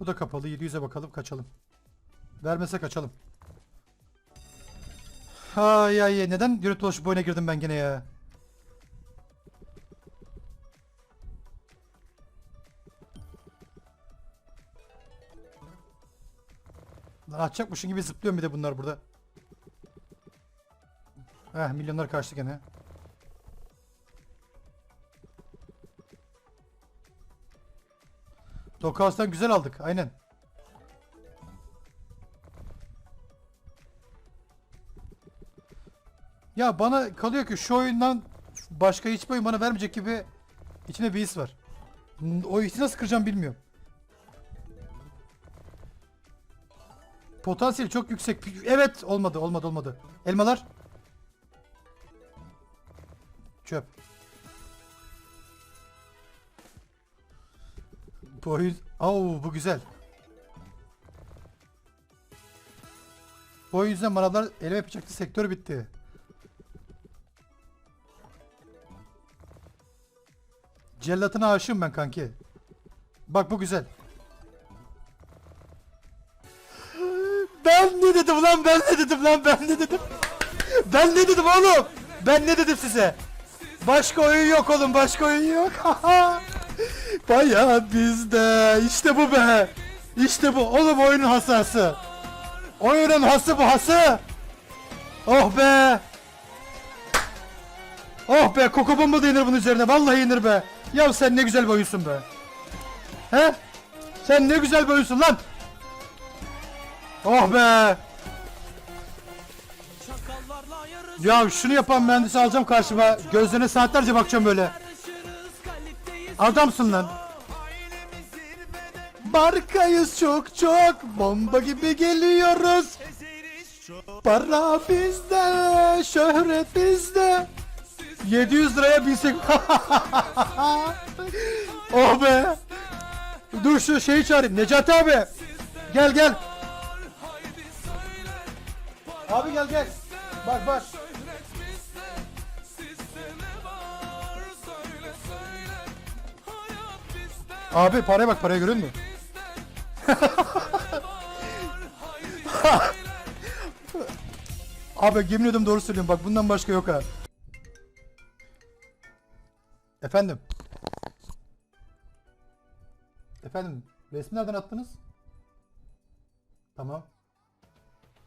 Bu da kapalı. 700'e bakalım kaçalım. Vermese kaçalım. Ay ay ay. Neden yürüt dolaşıp oyuna girdim ben gene ya? Lan atacakmışın gibi zıplıyorum bir de bunlar burada. Eh milyonlar kaçtı gene. Dokaus'tan güzel aldık. Aynen. Ya bana kalıyor ki şu oyundan başka hiçbir oyun bana vermeyecek gibi içine bir his var. O hissi nasıl kıracağım bilmiyorum. Potansiyeli çok yüksek. Evet olmadı olmadı olmadı. Elmalar. Çöp. Bu oyun... Oo, bu güzel. Bu oyun yüzünden manalar elime yapacaktı. Sektör bitti. Cellatına aşığım ben kanki. Bak bu güzel. Ben ne dedim lan ben ne dedim lan ben ne dedim? Ben ne dedim oğlum? Ben ne dedim size? Başka oyun yok oğlum başka oyun yok. Baya bizde. İşte bu be. İşte bu. Oğlum oyunun hasası. Oyunun hası bu hası. Oh be. Oh be koko bomba da inir bunun üzerine. Vallahi inir be. Ya sen ne güzel bir oyunsun be. He? Sen ne güzel bir oyunsun lan. Oh be. Ya şunu yapan mühendisi alacağım karşıma. Gözlerine saatlerce bakacağım böyle. Adamsın lan. Markayız çok çok. Bomba gibi geliyoruz. Para bizde, şöhret bizde. 700 liraya binsek. oh be. Dur şu şeyi çağırayım. Necati abi. Gel gel. Abi gel gel. Bak bak. Abi paraya bak paraya görüyor musun? Abi yemin ediyorum doğru söylüyorum bak bundan başka yok ha. Efendim. Efendim resmi nereden attınız? Tamam.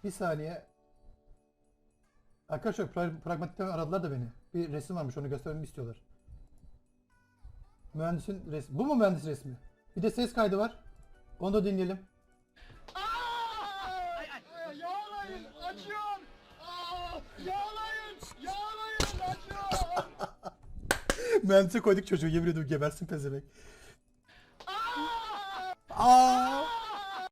Bir saniye. Arkadaşlar pra- pragmatikten aradılar da beni. Bir resim varmış onu göstermemi istiyorlar. Mühendisin resmi. Bu mu mühendis resmi? Bir de ses kaydı var. Onu da dinleyelim. Yağlayın, açıyorum. Aa, yağlayın, yağlayın, açıyorum. Mühendise koyduk çocuğu yemin ediyorum gebersin pezevenk. Aa!